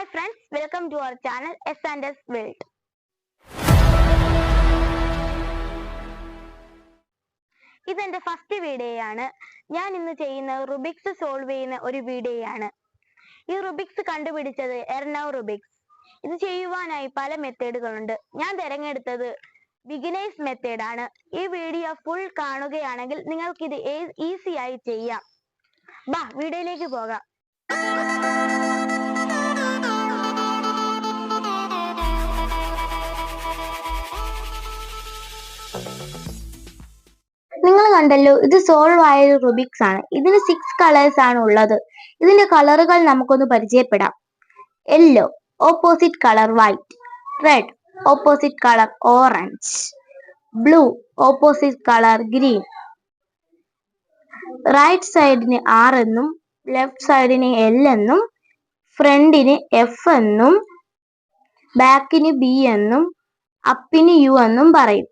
Hi friends welcome to our channel S and S world ഇതെന്റെ first video ആണ് ഞാൻ ഇന്ന് ചെയ്യുന്ന റുബിക്സ് സോൾവ് ചെയ്യുന്ന ഒരു വീഡിയോ ആണ് ഈ റുബിക്സ് കണ്ടുപിടിച്ചത് എർണവ് റുബിക്സ് ഇത് ചെയ്യുവാനായി പല മെത്തേഡുകളുണ്ട്. ഞാൻ തിരഞ്ഞെടുത്തത് ബിഗിനേഴ്സ് മെത്തേഡ് ആണ്. ഈ വീഡിയോ ഫുൾ കാണുകയാണെങ്കിൽ നിങ്ങൾക്ക് ഇത് ഈസി ആയി ചെയ്യാം. ബാ വീഡിയോയിലേക്ക് പോകാം. നിങ്ങൾ കണ്ടല്ലോ ഇത് സോൾവ് ആയ ഒരു റുബിക്സ് ആണ്. ഇതിന് സിക്സ് കളേഴ്സ് ആണ് ഉള്ളത്. ഇതിന്റെ കളറുകൾ നമുക്കൊന്ന് പരിചയപ്പെടാം. Yellow opposite colour white red opposite colour orange blue opposite colour green right സൈഡിന് R എന്നും ലെഫ്റ്റ് സൈഡിന് എൽ എന്നും ഫ്രണ്ടിന് എഫ് എന്നും ബാക്കിന് ബി എന്നും അപ്പിന് യു എന്നും പറയും.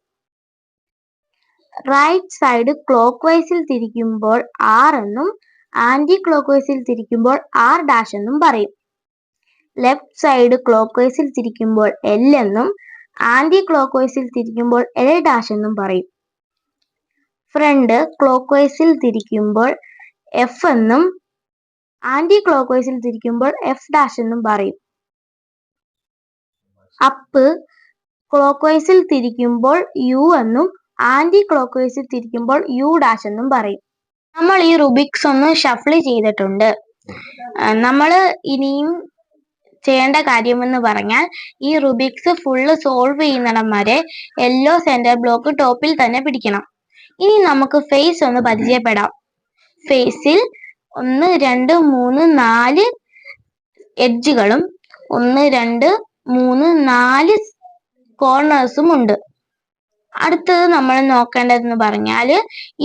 റൈറ്റ് സൈഡ് ക്ലോക്ക് വൈസിൽ തിരിക്കുമ്പോൾ ആർ എന്നും ആന്റി ക്ലോക്ക് വൈസിൽ തിരിക്കുമ്പോൾ ആർ ഡാഷ് എന്നും പറയും. ലെഫ്റ്റ് സൈഡ് ക്ലോക്ക് വൈസിൽ തിരിക്കുമ്പോൾ എൽ എന്നും ആന്റി ക്ലോക്ക് വൈസിൽ തിരിക്കുമ്പോൾ എൽ ഡാഷ് എന്നും പറയും. ഫ്രണ്ട് ക്ലോക്ക് വൈസിൽ തിരിക്കുമ്പോൾ എഫ് എന്നും ആന്റി ക്ലോക്ക് വൈസിൽ തിരിക്കുമ്പോൾ എഫ് ഡാഷ് എന്നും പറയും. അപ്പ് ക്ലോക്ക് വൈസിൽ തിരിക്കുമ്പോൾ യു എന്നും ആന്റി ക്ലോക്ക് വൈസിൽ തിരിക്കുമ്പോൾ യു ഡാഷ് എന്നും പറയും. നമ്മൾ ഈ റുബിക്സ് ഒന്ന് ഷഫിൾ ചെയ്തിട്ടുണ്ട്. നമ്മൾ ഇനിയും ചെയ്യേണ്ട കാര്യമെന്ന് പറഞ്ഞാൽ ഈ റുബിക്സ് ഫുള്ള് സോൾവ് ചെയ്യുന്നിടം വരെ യെല്ലോ സെന്റർ ബ്ലോക്ക് ടോപ്പിൽ തന്നെ പിടിക്കണം. ഇനി നമുക്ക് ഫേസ് ഒന്ന് പരിചയപ്പെടാം. ഫേസിൽ ഒന്ന് രണ്ട് മൂന്ന് നാല് എഡ്ജുകളും ഒന്ന് രണ്ട് മൂന്ന് നാല് കോർണേഴ്സും ഉണ്ട്. അടുത്തത് നമ്മൾ നോക്കേണ്ടതെന്ന് പറഞ്ഞാൽ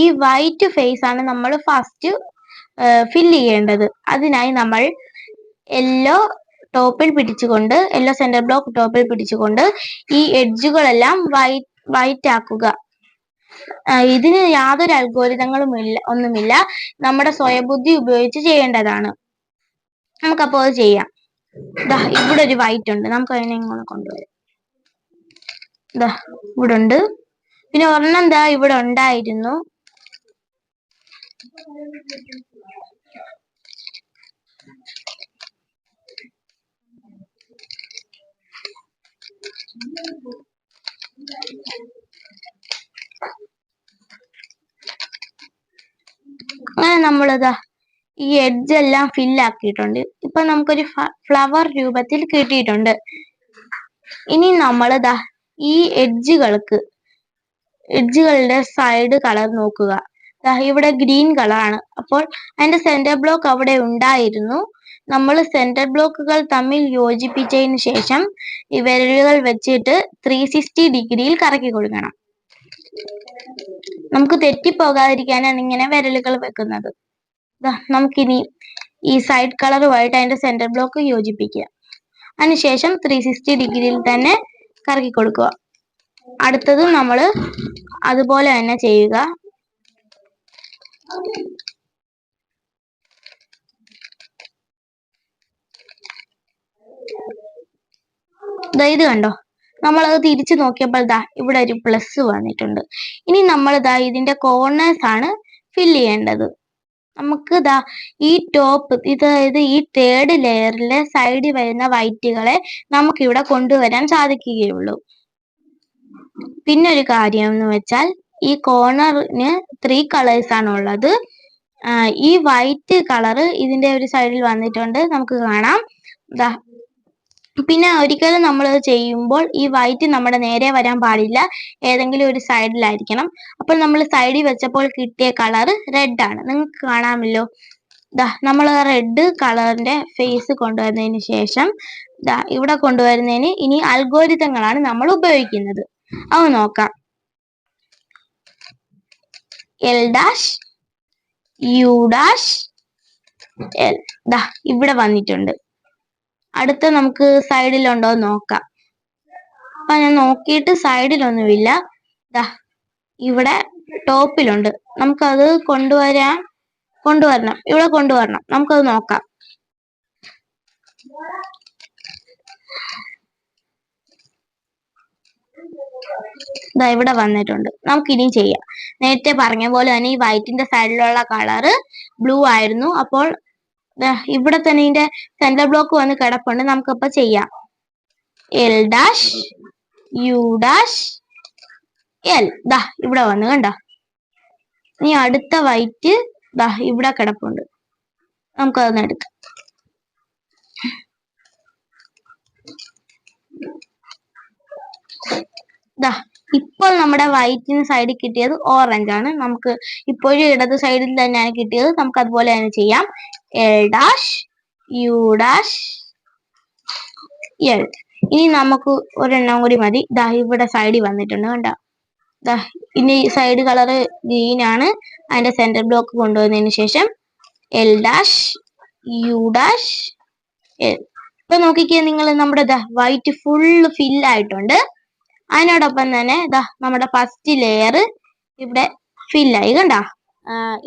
ഈ വൈറ്റ് ഫേസ് ആണ് നമ്മൾ ഫസ്റ്റ് ഫില്ല് ചെയ്യേണ്ടത്. അതിനായി നമ്മൾ യെല്ലോ ടോപ്പിൽ പിടിച്ചുകൊണ്ട് യെല്ലോ സെന്റർ ബ്ലോക്ക് ടോപ്പിൽ പിടിച്ചുകൊണ്ട് ഈ എഡ്ജുകളെല്ലാം വൈറ്റ് വൈറ്റ് ആക്കുക. ഇതിന് യാതൊരു അൽഗോരിതങ്ങളും ഇല്ല ഒന്നുമില്ല. നമ്മുടെ സ്വയബുദ്ധി ഉപയോഗിച്ച് ചെയ്യേണ്ടതാണ്. നമുക്കപ്പോ അത് ചെയ്യാം. ദാ ഇവിടെ ഒരു വൈറ്റ് ഉണ്ട്. നമുക്ക് അതിനെ ഇങ്ങനെ കൊണ്ടുവരാം. ദാ ഇവിടെ ഉണ്ട് പിന്നെ ഒരെണ്ണം ദാ ഇവിടെ ഉണ്ടായിരുന്നു? അങ്ങനെ നമ്മളിതാ ഈ എഡ്ജ് എല്ലാം ഫില്ലാക്കിയിട്ടുണ്ട് ഇപ്പൊ നമുക്കൊരു ഫ്ലവർ രൂപത്തിൽ കിട്ടിയിട്ടുണ്ട്. ഇനി നമ്മളിതാ ഈ എഡ്ജുകൾക്ക് എഡ്ജുകളുടെ സൈഡ് കളർ നോക്കുക. ഇവിടെ ഗ്രീൻ കളറാണ് അപ്പോൾ അതിന്റെ സെന്റർ ബ്ലോക്ക് അവിടെ ഉണ്ടായിരുന്നു. നമ്മൾ സെന്റർ ബ്ലോക്കുകൾ തമ്മിൽ യോജിപ്പിച്ചതിന് ശേഷം ഈ വിരലുകൾ വെച്ചിട്ട് ത്രീ സിക്സ്റ്റി ഡിഗ്രിയിൽ കറക്കി കൊടുക്കണം. നമുക്ക് തെറ്റിപ്പോകാതിരിക്കാനാണ് ഇങ്ങനെ വിരലുകൾ വെക്കുന്നത്. നമുക്കിനി ഈ സൈഡ് കളറുമായിട്ട് അതിന്റെ സെന്റർ ബ്ലോക്ക് യോജിപ്പിക്കുക. അതിനുശേഷം ത്രീ സിക്സ്റ്റി ഡിഗ്രിയിൽ തന്നെ കറക്കി കൊടുക്കുക. അടുത്തതും നമ്മൾ അതുപോലെ തന്നെ ചെയ്യുക. ഇത് കണ്ടോ? നമ്മൾ നമ്മളത് തിരിച്ചു നോക്കിയപ്പോൾ ദാ ഇവിടെ ഒരു പ്ലസ് വന്നിട്ടുണ്ട്. ഇനി നമ്മൾ ദാ ഇതിന്റെ കോർണേഴ്സ് ആണ് ഫില്ല് ചെയ്യേണ്ടത്. നമുക്ക് ദാ ഈ ടോപ്പ് ഇതായത് ഈ തേർഡ് ലെയറിലെ സൈഡിൽ വരുന്ന വൈറ്റുകളെ നമുക്ക് ഇവിടെ കൊണ്ടുവരാൻ സാധിക്കുകയുള്ളൂ. പിന്നെ ഒരു കാര്യം എന്ന് വെച്ചാൽ ഈ കോർണറിന് ത്രീ കളേഴ്സ് ആണ് ഉള്ളത് ഈ വൈറ്റ് കളറ് ഇതിന്റെ ഒരു സൈഡിൽ വന്നിട്ടുണ്ട്. നമുക്ക് കാണാം. പിന്നെ ഒരിക്കലും നമ്മൾ ചെയ്യുമ്പോൾ ഈ വൈറ്റ് നമ്മുടെ നേരെ വരാൻ പാടില്ല. ഏതെങ്കിലും ഒരു സൈഡിലായിരിക്കണം അപ്പോൾ നമ്മൾ സൈഡിൽ വെച്ചപ്പോൾ കിട്ടിയ കളർ റെഡ് ആണ്. നിങ്ങൾക്ക് കാണാമല്ലോ. ദാ നമ്മൾ റെഡ് കളറിന്റെ ഫേസ് കൊണ്ടുവരുന്നതിന് ശേഷം ദാ ഇവിടെ കൊണ്ടുവരുന്നതിന് ഇനി അൽഗോരിതങ്ങളാണ് നമ്മൾ ഉപയോഗിക്കുന്നത്. അത് നോക്കാം. L dash U dash L ദാ ഇവിടെ വന്നിട്ടുണ്ട്. അടുത്ത നമുക്ക് സൈഡിലുണ്ടോ നോക്കാം. അപ്പൊ ഞാൻ നോക്കിയിട്ട് സൈഡിലൊന്നുമില്ല ദാ ഇവിടെ ടോപ്പിലുണ്ട് നമുക്കത് കൊണ്ടുവരാൻ കൊണ്ടുവരണം. ഇവിടെ കൊണ്ടുവരണം. നമുക്കത് നോക്കാം. ഇതാ ഇവിടെ വന്നിട്ടുണ്ട്. നമുക്ക് ഇനിയും ചെയ്യാം. നേരത്തെ പറഞ്ഞ പോലെ തന്നെ ഈ വൈറ്റിന്റെ സൈഡിലുള്ള കളറ് ബ്ലൂ ആയിരുന്നു. അപ്പോൾ ഇവിടെ തന്നെ ഇതിന്റെ സെന്റർ ബ്ലോക്ക് വന്ന് കിടപ്പുണ്ട്. നമുക്കപ്പോ ചെയ്യാം. L dash U dash L ദാ ഇവിടെ വന്ന് കണ്ട? ഇനി അടുത്ത വൈറ്റ് ദാ ഇവിടെ കിടപ്പുണ്ട്. നമുക്കതൊന്ന് എടുക്കാം. ദാ ഇപ്പോൾ നമ്മുടെ വൈറ്റിന് സൈഡിൽ കിട്ടിയത് ഓറഞ്ച് ആണ്. നമുക്ക് ഇപ്പോഴും ഇടത് സൈഡിൽ തന്നെയാണ് കിട്ടിയത്. നമുക്ക് അതുപോലെ തന്നെ ചെയ്യാം. L dash U dash L ഇനി നമുക്ക് ഒരെണ്ണം കൂടി മതി. ദാ ഇവിടെ സൈഡിൽ വന്നിട്ടുണ്ട് കണ്ട? ദാ ഇനി സൈഡ് കളറ് ഗ്രീൻ ആണ്. അതിന്റെ സെന്റർ ബ്ലോക്ക് കൊണ്ടുവന്നതിന് ശേഷം L dash U dash L ഇപ്പൊ നോക്കിക്കേ നിങ്ങൾ നമ്മുടെ വൈറ്റ് ഫുള്ള് ഫിൽ ആയിട്ടുണ്ട്. അതിനോടൊപ്പം തന്നെ ഇതാ നമ്മുടെ ഫസ്റ്റ് ലെയർ ഇവിടെ ഫില്ലായി കണ്ട?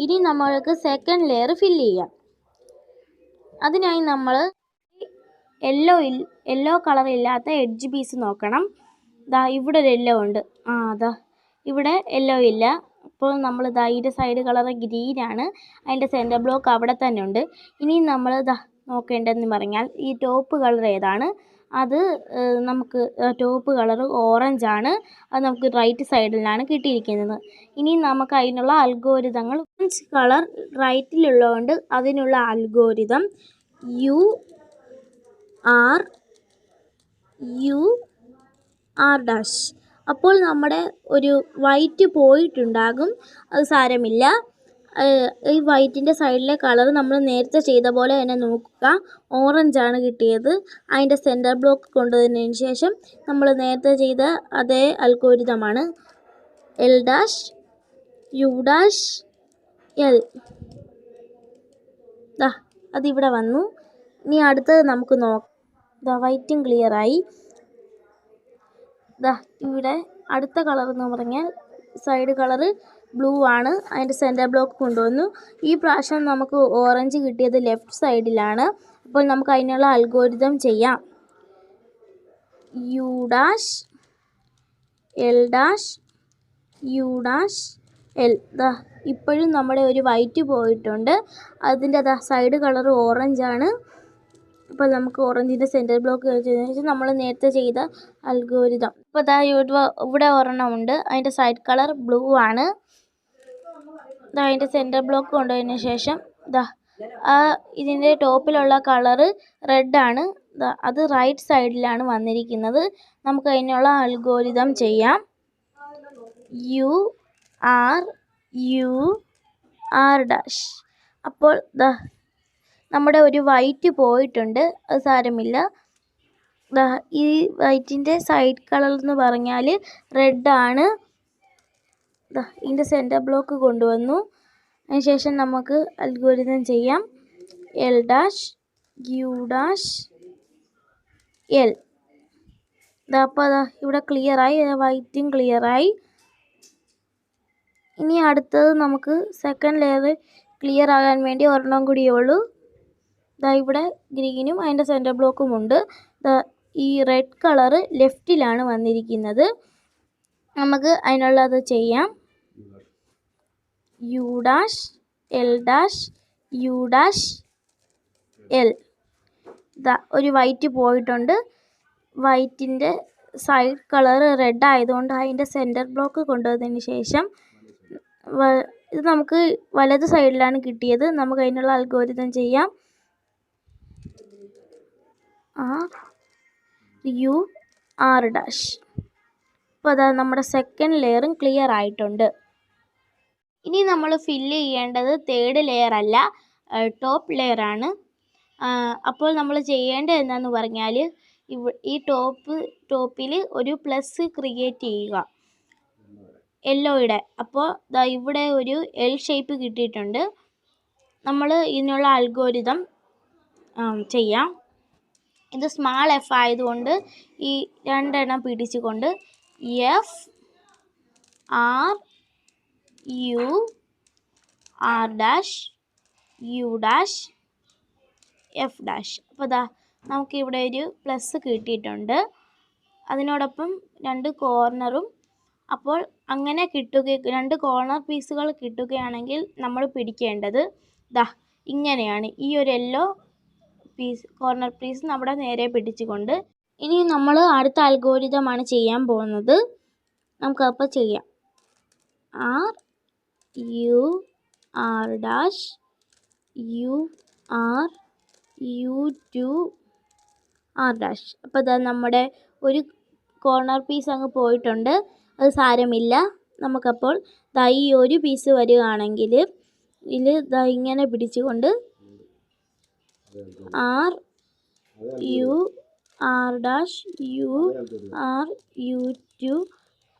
ഇനി നമ്മൾക്ക് സെക്കൻഡ് ലെയർ ഫില്ല് ചെയ്യാം. അതിനായി നമ്മൾ യെല്ലോ യെല്ലോ കളർ ഇല്ലാത്ത എഡ്ജ് പീസ് നോക്കണം. ദാ ഇവിടെ ഒരു യെല്ലോ ഉണ്ട്. ആ അതാ ഇവിടെ യെല്ലോ ഇല്ല. അപ്പോൾ നമ്മൾ ദാ ഇതിന്റെ സൈഡ് കളർ ഗ്രീനാണ് അതിന്റെ സെന്റർ ബ്ലോക്ക് അവിടെ തന്നെ ഉണ്ട്. ഇനി നമ്മൾ ദാ നോക്കേണ്ടതെന്ന് പറഞ്ഞാൽ ഈ ടോപ്പ് കളർ ഏതാണ്? അത് നമുക്ക് ടോപ്പ് കളർ ഓറഞ്ച് ആണ്. അത് നമുക്ക് റൈറ്റ് സൈഡിലാണ് കിട്ടിയിരിക്കുന്നത്. ഇനി നമുക്ക് അതിനുള്ള അൽഗോരിതങ്ങൾ ഓറഞ്ച് കളർ റൈറ്റിലുള്ളതുകൊണ്ട് അതിനുള്ള algorithm U R U R dash അപ്പോൾ നമ്മുടെ ഒരു വൈറ്റ് പോയിട്ടുണ്ടാകും. അത് സാരമില്ല. ഈ വൈറ്റിന്റെ സൈഡിലെ കളർ നമ്മൾ നേരത്തെ ചെയ്ത പോലെ തന്നെ നോക്കുക. ഓറഞ്ച് ആണ് കിട്ടിയത്. അതിന്റെ സെന്റർ ബ്ലോക്ക് കൊണ്ടുവന്നതിന് ശേഷം നമ്മൾ നേരത്തെ ചെയ്ത അതേ അൽഗോരിതമാണ്. L dash U dash L. ദാ അതിവിടെ വന്നു. ഇനി അടുത്തത് നമുക്ക് നോക്കാം. ദാ വൈറ്റും ക്ലിയറായി ദാ ഇവിടെ അടുത്ത കളർ എന്ന് പറഞ്ഞാൽ സൈഡ് കളറ് ബ്ലൂ ആണ്. അതിന്റെ സെന്റർ ബ്ലോക്ക് കൊണ്ടുവന്നു. ഈ പ്രാവശ്യം നമുക്ക് ഓറഞ്ച് കിട്ടിയത് ലെഫ്റ്റ് സൈഡിലാണ് അപ്പോൾ നമുക്ക് അതിനുള്ള അൽഗോരിതം ചെയ്യാം. U dash L dash U dash L ദാ ഇപ്പോഴും നമ്മുടെ ഒരു വൈറ്റ് പോയിട്ടുണ്ട്. അതിന്റെ ദാ സൈഡ് കളർ ഓറഞ്ച് ആണ്. അപ്പോൾ നമുക്ക് ഓറഞ്ചിന്റെ സെന്റർ ബ്ലോക്ക് വെച്ചാൽ നമ്മൾ നേരത്തെ ചെയ്ത അൽഗോരിതം ഇപ്പോൾ ഇവിടെ ഇവിടെ ഒരെണ്ണം ഉണ്ട്. അതിന്റെ സൈഡ് കളർ ബ്ലൂ ആണ്. ദാ അതിന്റെ സെന്റർ ബ്ലോക്ക് കൊണ്ടുപോയതിന് ശേഷം ദാ ആ ഇതിന്റെ ടോപ്പിലുള്ള കളറ് റെഡ് ആണ്. ദാ അത് റൈറ്റ് സൈഡിലാണ് വന്നിരിക്കുന്നത്. നമുക്ക് അതിനുള്ള അൽഗോരിതം ചെയ്യാം. U R U R dash അപ്പോൾ ദാ നമ്മുടെ ഒരു വൈറ്റ് പോയിട്ടുണ്ട്. അത് സാരമില്ല. ഈ വൈറ്റിന്റെ സൈഡ് കളർ എന്ന് പറഞ്ഞാൽ റെഡ് ആണ്. ദാ ഇതിന്റെ സെന്റർ ബ്ലോക്ക് കൊണ്ടുവന്നു. അതിനുശേഷം നമുക്ക് അൽഗോരിതം ചെയ്യാം. L dash U dash L ദാ അപ്പോൾ അതാ ഇവിടെ ക്ലിയറായി വൈറ്റും ക്ലിയറായി ഇനി അടുത്തത് നമുക്ക് സെക്കൻഡ് ലെയർ ക്ലിയർ ആകാൻ വേണ്ടി ഒരെണ്ണം കൂടിയേ ഉള്ളൂ. ദാ ഇവിടെ ഗ്രീനും അതിന്റെ സെന്റർ ബ്ലോക്കും ഉണ്ട്. ഈ റെഡ് കളറ് ലെഫ്റ്റിലാണ് വന്നിരിക്കുന്നത്. നമുക്ക് അതിനുള്ളത് ചെയ്യാം. U dash L dash U dash L ദാ ഒരു വൈറ്റ് പോയിട്ടുണ്ട്. വൈറ്റിന്റെ സൈഡ് കളർ റെഡ് ആയതുകൊണ്ട് അതിന്റെ സെന്റർ ബ്ലോക്ക് കൊണ്ടുവന്നതിന് ശേഷം ഇത് നമുക്ക് വലത് സൈഡിലാണ് കിട്ടിയത്. നമുക്ക് അതിനുള്ള അൽഗോരിതം ചെയ്യാം. ആ യു ആർ ഡാഷ് അപ്പോൾ അതാ നമ്മുടെ സെക്കൻഡ് ലെയറും ക്ലിയർ ആയിട്ടുണ്ട്. ഇനി നമ്മൾ ഫില്ല് ചെയ്യേണ്ടത് തേർഡ് ലെയർ അല്ല ടോപ്പ് ലെയർ ആണ്. അപ്പോൾ നമ്മൾ ചെയ്യേണ്ടത് എന്താണെന്ന് പറഞ്ഞാൽ ഈ ടോപ്പ് ടോപ്പിൽ ഒരു പ്ലസ് ക്രിയേറ്റ് ചെയ്യുക. യെല്ലോയുടെ അപ്പോൾ ദാ ഇവിടെ ഒരു എൽ ഷേപ്പ് കിട്ടിയിട്ടുണ്ട്. നമ്മൾ ഇതിനുള്ള അൽഗോരിതം ചെയ്യാം. ഇത് സ്മാൾ എഫ് ആയതുകൊണ്ട് ഈ രണ്ടെണ്ണം പിടിച്ചുകൊണ്ട് F R U R dash U dash F dash അപ്പോൾ ദാ നമുക്കിവിടെ ഒരു പ്ലസ് കിട്ടിയിട്ടുണ്ട്. അതിനോടൊപ്പം രണ്ട് കോർണറും അപ്പോൾ അങ്ങനെ കിട്ടുക രണ്ട് കോർണർ പീസുകൾ കിട്ടുകയാണെങ്കിൽ നമ്മൾ പിടിക്കേണ്ടത് ദാ ഇങ്ങനെയാണ്. ഈ ഒരു യെല്ലോ പീസ് കോർണർ പീസ് നമ്മുടെ നേരെ പിടിച്ചുകൊണ്ട് ഇനി നമ്മൾ അടുത്ത അൽഗോരിതമാണ് ചെയ്യാൻ പോകുന്നത്. നമുക്കപ്പോൾ ചെയ്യാം. R U R dash U R U two R dash അപ്പോൾ ഇതാ നമ്മുടെ ഒരു കോർണർ പീസ് അങ്ങ് പോയിട്ടുണ്ട്. അത് സാരമില്ല. നമുക്കപ്പോൾ ദാ ഈ ഒരു പീസ് വരികയാണെങ്കിൽ ഇതിൽ ദാ ഇങ്ങനെ പിടിച്ചുകൊണ്ട് R U R dash U R U two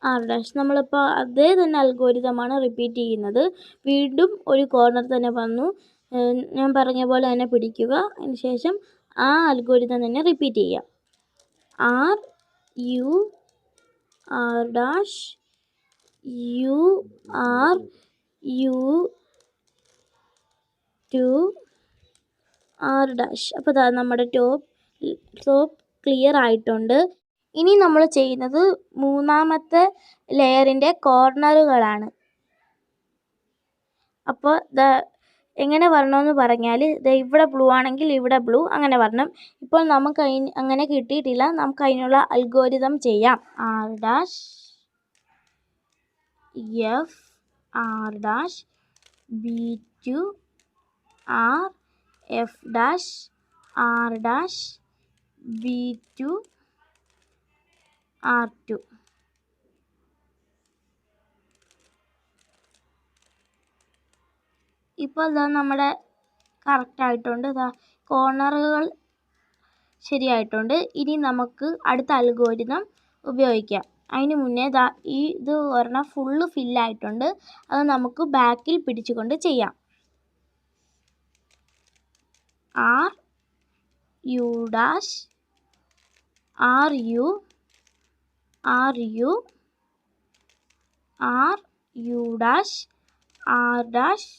R dash നമ്മളിപ്പോൾ അതേ തന്നെ അൽഗോരിതമാണ് റിപ്പീറ്റ് ചെയ്യുന്നത്. വീണ്ടും ഒരു കോർണർ തന്നെ വന്നു. ഞാൻ പറഞ്ഞ പോലെ തന്നെ പിടിക്കുക. അതിന് ശേഷം ആ അൽഗോരിതം തന്നെ റിപ്പീറ്റ് ചെയ്യുക R U R dash U R U two R dash അപ്പോൾ നമ്മുടെ ടോപ്പ് ടോപ്പ് ക്ലിയർ ആയിട്ടുണ്ട്. ഇനി നമ്മൾ ചെയ്യുന്നത് മൂന്നാമത്തെ ലെയറിന്റെ കോർണറുകളാണ്. അപ്പോൾ ദ എങ്ങനെ വരണമെന്ന് പറഞ്ഞാൽ ദ ഇവിടെ ബ്ലൂ ആണെങ്കിൽ ഇവിടെ ബ്ലൂ അങ്ങനെ വരണം. ഇപ്പോൾ നമുക്ക് അതിന് അങ്ങനെ കിട്ടിയിട്ടില്ല. നമുക്ക് അതിനുള്ള അൽഗോരിതം ചെയ്യാം. R dash F R dash B two R F dash R dash B two R two. ഇപ്പോൾ ഇതാ നമ്മുടെ കറക്റ്റ് ആയിട്ടുണ്ട്. ഇതാ കോർണറുകൾ ശരിയായിട്ടുണ്ട്. ഇനി നമുക്ക് അടുത്ത അൽഗോരിതം ഉപയോഗിക്കാം. അതിന് മുന്നേ ദാ ഈ ഇത് ഒരെണ്ണം ഫുള്ള് ഫില്ലായിട്ടുണ്ട് അത് നമുക്ക് ബാക്കിൽ പിടിച്ചുകൊണ്ട് ചെയ്യാം. R U dash R U R U R U dash R dash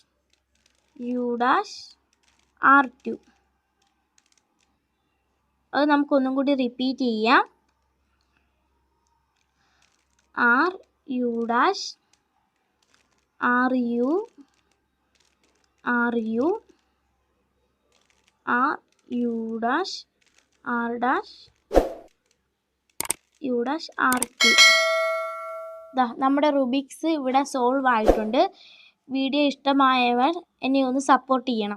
U dash R two അത് നമുക്കൊന്നും കൂടി റിപ്പീറ്റ് ചെയ്യാം. R U dash R U R U R U dash R dash U dash R Q നമ്മുടെ Rubik's ഇവിടെ solve ആയിട്ടുണ്ട്. Video ഇഷ്ടമായവർ എന്നെ ഒന്ന് സപ്പോർട്ട് ചെയ്യണം.